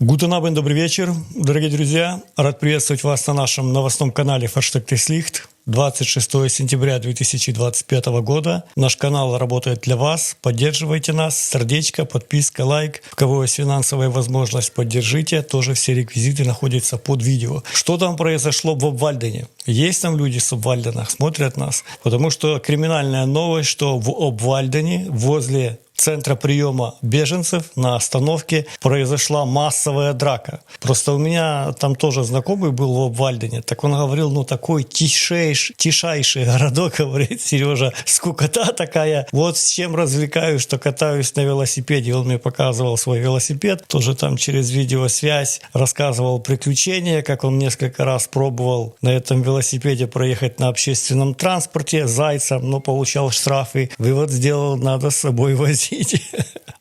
Гутен Абен, добрый вечер, дорогие друзья. Рад приветствовать вас на нашем новостном канале «Фаштаг Теслихт». 26 сентября 2025 года. Наш канал работает для вас. Поддерживайте нас. Сердечко, подписка, лайк. У кого есть финансовая возможность, поддержите. Тоже все реквизиты находятся под видео. Что там произошло в Обвальдене? Есть там люди с Обвальдена, смотрят нас. Потому что криминальная новость, что в Обвальдене возле центра приема беженцев на остановке произошла массовая драка. Просто у меня там тоже знакомый был в Обвальдене, так он говорил, ну такой тишейш, тишайший городок, говорит Сережа, скукота такая. Вот с чем развлекаюсь, что катаюсь на велосипеде. Он мне показывал свой велосипед, тоже там через видеосвязь рассказывал приключения, как он несколько раз пробовал на этом велосипеде проехать на общественном транспорте зайцем, но получал штрафы. Вывод сделал, надо с собой возить 理解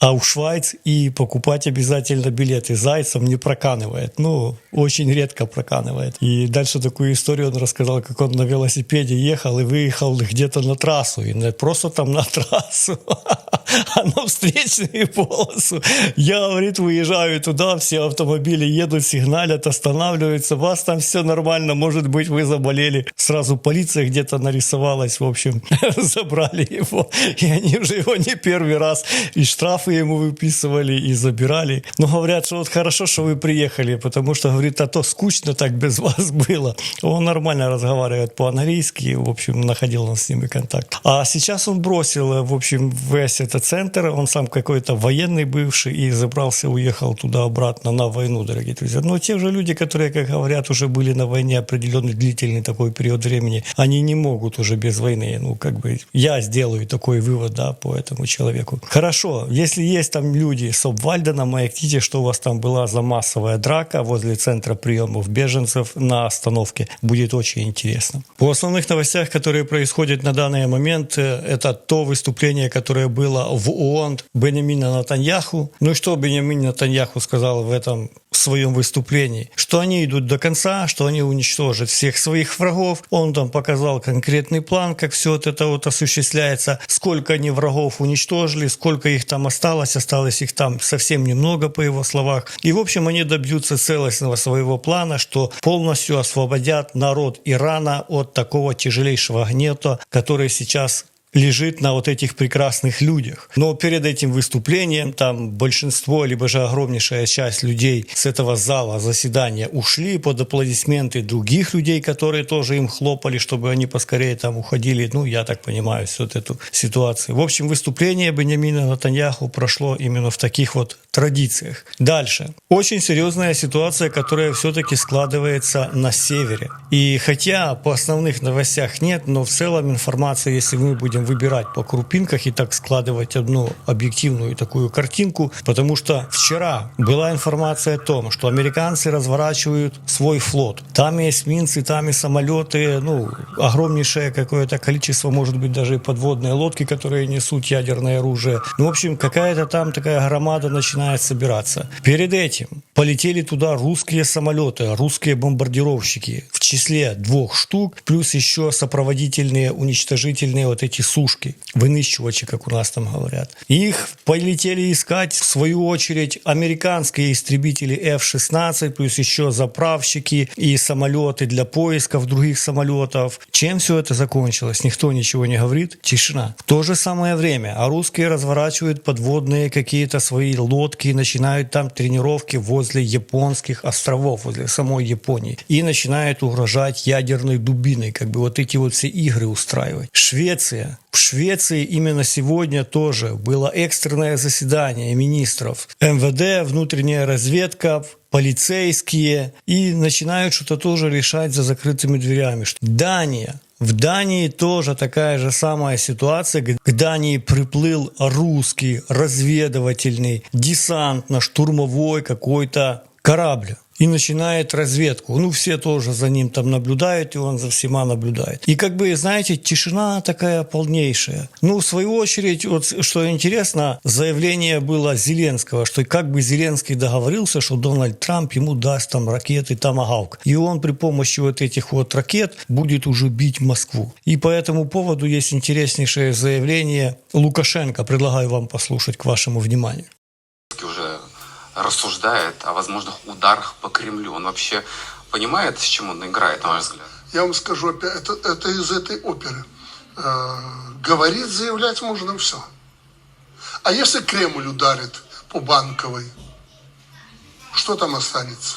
а у Швайц и покупать обязательно билеты. Зайцем не проканывает. Ну, очень редко проканывает. И дальше такую историю он рассказал, как он на велосипеде ехал и выехал где-то на трассу. И не просто там на трассу, а на встречную полосу. Я, говорит, выезжаю туда, все автомобили едут, сигналят, останавливаются. Вас там все нормально, может быть, вы заболели. Сразу полиция где-то нарисовалась, в общем, забрали его. И они уже его не первый раз и штрафы ему выписывали, и забирали. Но говорят, что вот хорошо, что вы приехали, потому что, говорит, а то скучно так без вас было. Он нормально разговаривает по-английски, в общем, находил он с ними контакт. А сейчас он бросил, в общем, весь этот центр, он сам какой-то военный бывший, и забрался, уехал туда-обратно на войну, дорогие друзья. Но те же люди, которые, как говорят, уже были на войне определенный длительный такой период времени, они не могут уже без войны. Ну, как бы, я сделаю такой вывод, да, по этому человеку. Хорошо, если есть там люди с Обвальдена, маякните, что у вас там была за массовая драка возле центра приемов беженцев на остановке. Будет очень интересно. По основных новостях, которые происходят на данный момент, э, это то выступление, которое было в ООН Бенемина Натаньяху. Ну что Бенемин Натаньяху сказал в этом своем выступлении, что они идут до конца, что они уничтожат всех своих врагов. Он там показал конкретный план, как все вот это вот осуществляется, сколько они врагов уничтожили, сколько их там осталось, осталось их там совсем немного, по его словах. И, в общем, они добьются целостного своего плана, что полностью освободят народ Ирана от такого тяжелейшего гнета, который сейчас лежит на вот этих прекрасных людях. Но перед этим выступлением там большинство, либо же огромнейшая часть людей с этого зала заседания ушли под аплодисменты других людей, которые тоже им хлопали, чтобы они поскорее там уходили. Ну, я так понимаю, всю вот эту ситуацию. В общем, выступление Бенямина Натаньяху прошло именно в таких вот традициях. Дальше. Очень серьезная ситуация, которая все-таки складывается на севере. И хотя по основных новостях нет, но в целом информация, если мы будем выбирать по крупинках и так складывать одну объективную такую картинку, потому что вчера была информация о том, что американцы разворачивают свой флот. Там и эсминцы, там и самолеты, ну, огромнейшее какое-то количество, может быть, даже и подводные лодки, которые несут ядерное оружие. Ну, в общем, какая-то там такая громада начинает начинает собираться. Перед этим полетели туда русские самолеты, русские бомбардировщики в числе двух штук, плюс еще сопроводительные, уничтожительные вот эти сушки, вынищивачи, как у нас там говорят. Их полетели искать, в свою очередь, американские истребители F-16, плюс еще заправщики и самолеты для поисков других самолетов. Чем все это закончилось? Никто ничего не говорит. Тишина. В то же самое время, а русские разворачивают подводные какие-то свои лодки, и начинают там тренировки возле японских островов, возле самой Японии. И начинают угрожать ядерной дубиной, как бы вот эти вот все игры устраивать. Швеция. В Швеции именно сегодня тоже было экстренное заседание министров МВД, внутренняя разведка, полицейские и начинают что-то тоже решать за закрытыми дверями. Дания в Дании тоже такая же самая ситуация. К Дании приплыл русский разведывательный десантно-штурмовой какой-то корабль и начинает разведку. Ну, все тоже за ним там наблюдают, и он за всема наблюдает. И как бы, знаете, тишина такая полнейшая. Ну, в свою очередь, вот что интересно, заявление было Зеленского, что как бы Зеленский договорился, что Дональд Трамп ему даст там ракеты Томагавк. И он при помощи вот этих вот ракет будет уже бить Москву. И по этому поводу есть интереснейшее заявление Лукашенко. Предлагаю вам послушать к вашему вниманию. Рассуждает о возможных ударах по Кремлю? Он вообще понимает, с чем он играет, на ваш взгляд? Я вам скажу, это, это из этой оперы. Э, говорить, заявлять можно все. А если Кремль ударит по банковой, что там останется?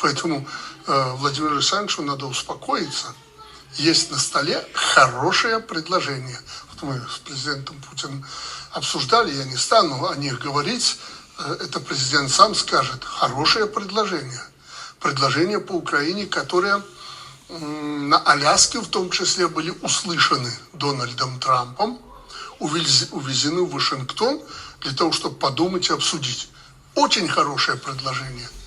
Поэтому э, Владимиру Александровичу надо успокоиться. Есть на столе хорошее предложение. Вот мы с президентом Путиным обсуждали, я не стану о них говорить. Э, это президент сам скажет. Хорошее предложение. Предложение по Украине, которое на Аляске в том числе были услышаны Дональдом Трампом, увезены в Вашингтон для того, чтобы подумать и обсудить. Очень хорошее предложение –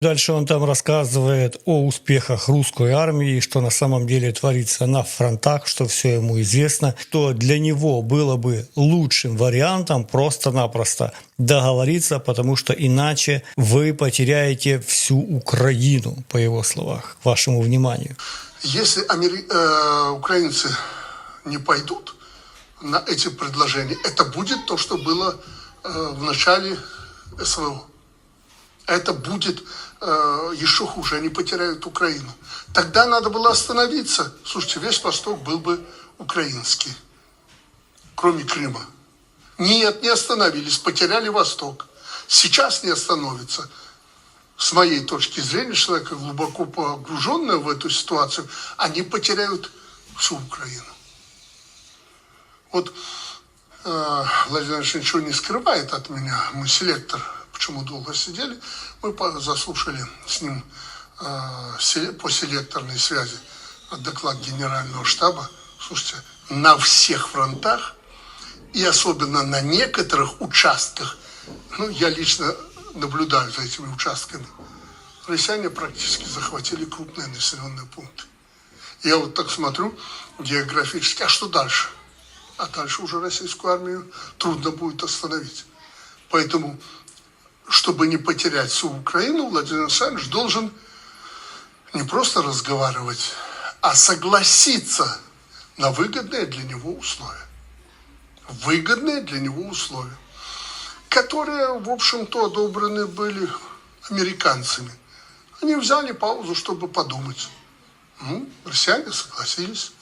Дальше он там рассказывает о успехах русской армии, что на самом деле творится на фронтах, что все ему известно, что для него было бы лучшим вариантом просто-напросто договориться, потому что иначе вы потеряете всю Украину, по его словах, к вашему вниманию. Если амери... э, украинцы не пойдут на эти предложения, это будет то, что было э, в начале СВО. Это будет э, еще хуже, они потеряют Украину. Тогда надо было остановиться. Слушайте, весь Восток был бы украинский, кроме Крыма. Нет, не остановились, потеряли Восток. Сейчас не остановится. С моей точки зрения, человека глубоко погруженного в эту ситуацию, они потеряют всю Украину. Вот э, Владимир Ильич ничего не скрывает от меня. Мы селектор почему долго сидели, мы заслушали с ним э, по селекторной связи доклад генерального штаба. Слушайте, на всех фронтах и особенно на некоторых участках, ну, я лично наблюдаю за этими участками, россияне практически захватили крупные населенные пункты. Я вот так смотрю географически, а что дальше? А дальше уже российскую армию трудно будет остановить. Поэтому чтобы не потерять всю Украину, Владимир Александрович должен не просто разговаривать, а согласиться на выгодные для него условия. Выгодные для него условия, которые, в общем-то, одобрены были американцами. Они взяли паузу, чтобы подумать. Ну, россияне согласились.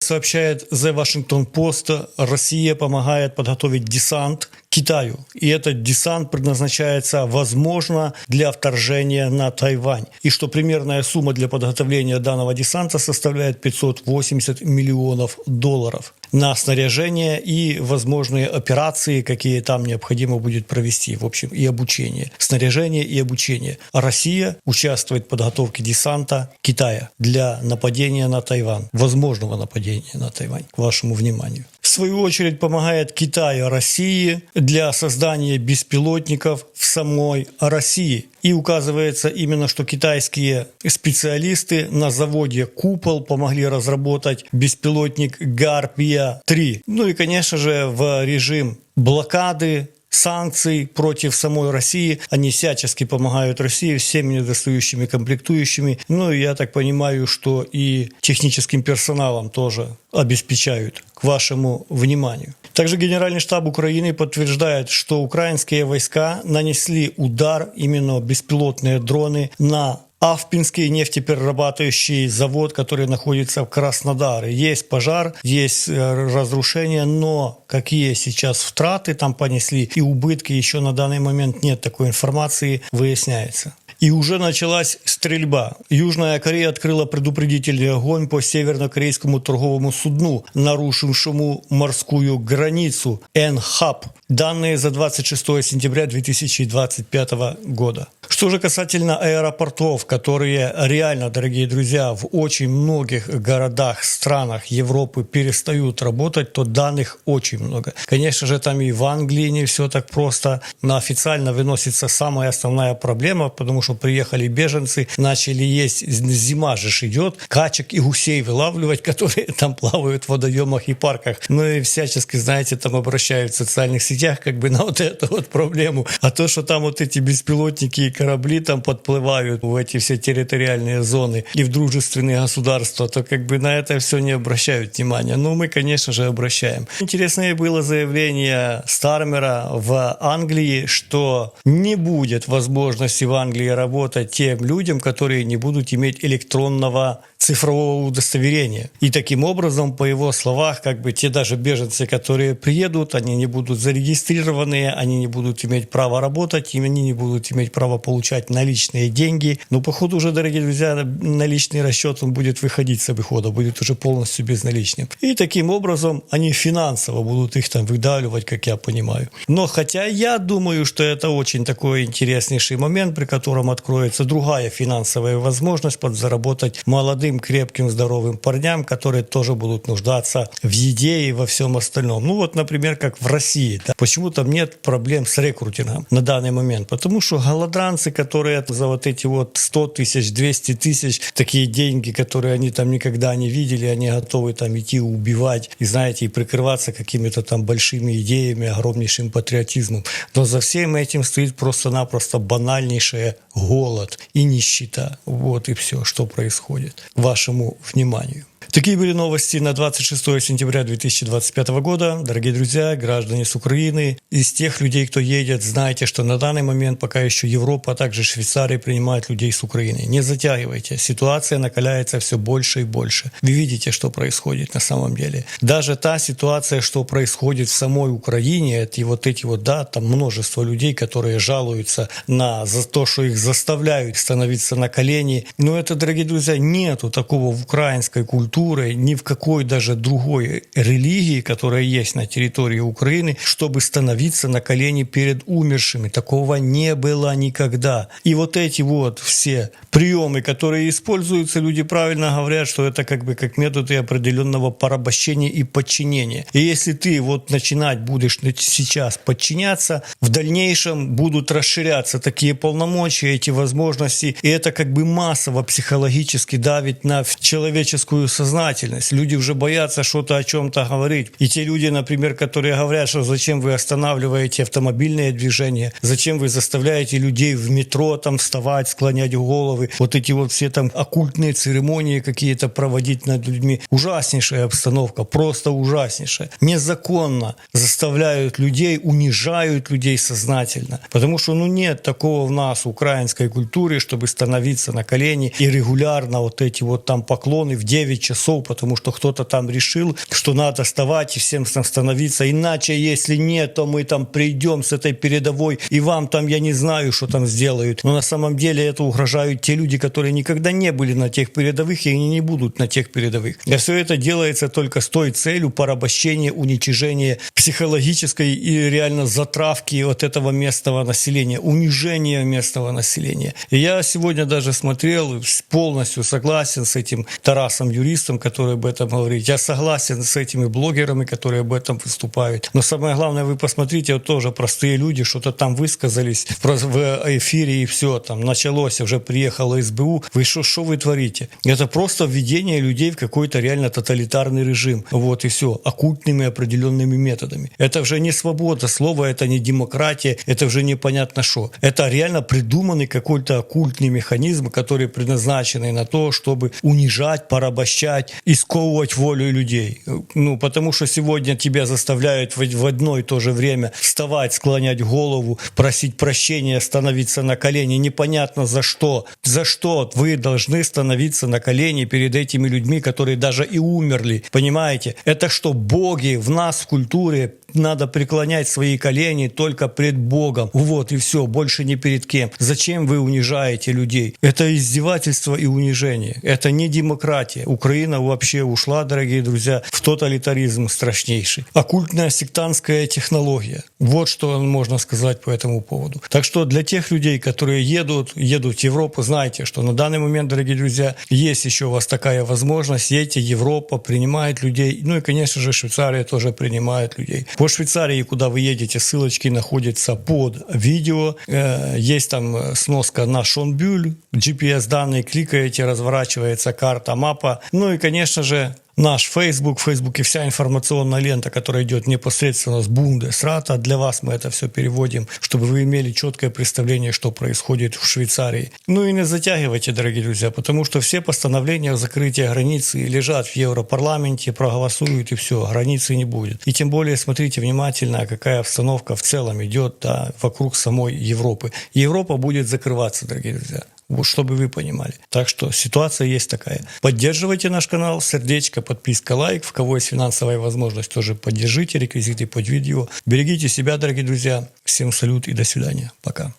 Сообщает The Washington Post, Россия помогает подготовить десант Китаю. И этот десант предназначается, возможно, для вторжения на Тайвань. И что примерная сумма для подготовления данного десанта составляет 580 миллионов долларов на снаряжение и возможные операции, какие там необходимо будет провести, в общем, и обучение. Снаряжение и обучение. Россия участвует в подготовке десанта Китая для нападения на Тайвань, возможного нападения на Тайвань, к вашему вниманию. Свою очередь помогает Китаю России для создания беспилотников в самой России. И указывается именно, что китайские специалисты на заводе «Купол» помогли разработать беспилотник «Гарпия-3». Ну и, конечно же, в режим блокады санкций против самой России. Они всячески помогают России всеми недостающими комплектующими. Ну, и я так понимаю, что и техническим персоналом тоже обеспечают к вашему вниманию. Также Генеральный штаб Украины подтверждает, что украинские войска нанесли удар именно беспилотные дроны на Авпинский нефтеперерабатывающий завод, который находится в Краснодаре. Есть пожар, есть э, разрушение, но какие сейчас втраты там понесли и убытки еще на данный момент нет такой информации, выясняется. И уже началась стрельба. Южная Корея открыла предупредительный огонь по северно-корейскому торговому судну, нарушившему морскую границу Энхаб. Данные за 26 сентября 2025 года. Что же касательно аэропортов, которые реально, дорогие друзья, в очень многих городах, странах Европы перестают работать, то данных очень много. Конечно же, там и в Англии не все так просто. Но официально выносится самая основная проблема, потому что приехали беженцы, начали есть, зима же идет, качек и гусей вылавливать, которые там плавают в водоемах и парках. Ну и всячески, знаете, там обращают в социальных сетях как бы на вот эту вот проблему. А то, что там вот эти беспилотники и корабли там подплывают в эти все территориальные зоны и в дружественные государства, то как бы на это все не обращают внимания. Но мы, конечно же, обращаем. Интересное было заявление Стармера в Англии, что не будет возможности в Англии работать тем людям, которые не будут иметь электронного цифрового удостоверения. И таким образом, по его словах, как бы те даже беженцы, которые приедут, они не будут зарегистрированы, они не будут иметь права работать, и они не будут иметь права получать наличные деньги. Но, походу, уже, дорогие друзья, наличный расчет, он будет выходить с обихода, будет уже полностью безналичным. И таким образом они финансово будут их там выдавливать, как я понимаю. Но хотя я думаю, что это очень такой интереснейший момент, при котором откроется другая финансовая возможность подзаработать молодым, крепким, здоровым парням, которые тоже будут нуждаться в еде и во всем остальном. Ну вот, например, как в России. Да, почему там нет проблем с рекрутингом на данный момент? Потому что голодранцы, которые за вот эти вот 100 тысяч, 200 тысяч, такие деньги, которые они там никогда не видели, они готовы там идти убивать и, знаете, и прикрываться какими-то там большими идеями, огромнейшим патриотизмом. Но за всем этим стоит просто-напросто банальнейший голод и нищета. Вот и все, что происходит. Вашему вниманию. Такие были новости на 26 сентября 2025 года. Дорогие друзья, граждане с Украины, из тех людей, кто едет, знайте, что на данный момент пока еще Европа, а также Швейцария принимают людей с Украины. Не затягивайте. Ситуация накаляется все больше и больше. Вы видите, что происходит на самом деле. Даже та ситуация, что происходит в самой Украине, это вот эти вот, да, там множество людей, которые жалуются на за то, что их заставляют становиться на колени. Но это, дорогие друзья, нету такого в украинской культуре, ни в какой даже другой религии, которая есть на территории Украины, чтобы становиться на колени перед умершими. Такого не было никогда. И вот эти вот все приемы, которые используются, люди правильно говорят, что это как бы как методы определенного порабощения и подчинения. И если ты вот начинать будешь сейчас подчиняться, в дальнейшем будут расширяться такие полномочия, эти возможности, и это как бы массово психологически давит на человеческую сознательность. Люди уже боятся что-то о чем-то говорить. И те люди, например, которые говорят, что зачем вы останавливаете автомобильное движение, зачем вы заставляете людей в метро там вставать, склонять головы, вот эти вот все там оккультные церемонии какие-то проводить над людьми. Ужаснейшая обстановка, просто ужаснейшая. Незаконно заставляют людей, унижают людей сознательно. Потому что, ну, нет такого в нас, украинской культуре, чтобы становиться на колени и регулярно вот эти вот там поклоны в 9 часов, потому что кто-то там решил, что надо вставать и всем становиться. Иначе, если нет, то мы там придем с этой передовой, и вам там, я не знаю, что там сделают. Но на самом деле это угрожают те люди, которые никогда не были на тех передовых, и они не будут на тех передовых. И все это делается только с той целью порабощения, уничижения психологической и реально затравки вот этого местного населения, унижения местного населения. И я сегодня даже смотрел, полностью согласен с этим Тарасом юристом, который об этом говорит. Я согласен с этими блогерами, которые об этом выступают. Но самое главное, вы посмотрите, вот тоже простые люди что-то там высказались в эфире и все, там началось, уже приехало СБУ. Вы что, что вы творите? Это просто введение людей в какой-то реально тоталитарный режим. Вот и все. Оккультными определенными методами. Это уже не свобода слова, это не демократия, это уже непонятно что. Это реально придуманный какой-то оккультный механизм, который предназначенный на то, чтобы унижать, порабощать и сковывать волю людей. Ну, потому что сегодня тебя заставляют в одно и то же время вставать, склонять голову, просить прощения, становиться на колени. Непонятно за что. За что вы должны становиться на колени перед этими людьми, которые даже и умерли. Понимаете? Это что, боги в нас в культуре надо преклонять свои колени только пред Богом. Вот и все, больше ни перед кем. Зачем вы унижаете людей? Это издевательство и унижение. Это не демократия. Украина вообще ушла, дорогие друзья, в тоталитаризм страшнейший. Оккультная сектантская технология. Вот что можно сказать по этому поводу. Так что для тех людей, которые едут, едут в Европу, знайте, что на данный момент, дорогие друзья, есть еще у вас такая возможность. Едьте, Европа принимает людей. Ну и, конечно же, Швейцария тоже принимает людей. По Швейцарии, куда вы едете, ссылочки находятся под видео. Э, есть там сноска на Шонбюль, GPS-данные, кликаете, разворачивается карта, мапа. Ну и, конечно же, наш Facebook, в Фейсбуке вся информационная лента, которая идет непосредственно с Бундесрата. Для вас мы это все переводим, чтобы вы имели четкое представление, что происходит в Швейцарии. Ну и не затягивайте, дорогие друзья, потому что все постановления о закрытии границы лежат в Европарламенте, проголосуют и все, границы не будет. И тем более смотрите внимательно, какая обстановка в целом идет да, вокруг самой Европы. Европа будет закрываться, дорогие друзья. Вот, чтобы вы понимали. Так что ситуация есть такая. Поддерживайте наш канал, сердечко, подписка, лайк. В кого есть финансовая возможность, тоже поддержите реквизиты под видео. Берегите себя, дорогие друзья. Всем салют и до свидания. Пока.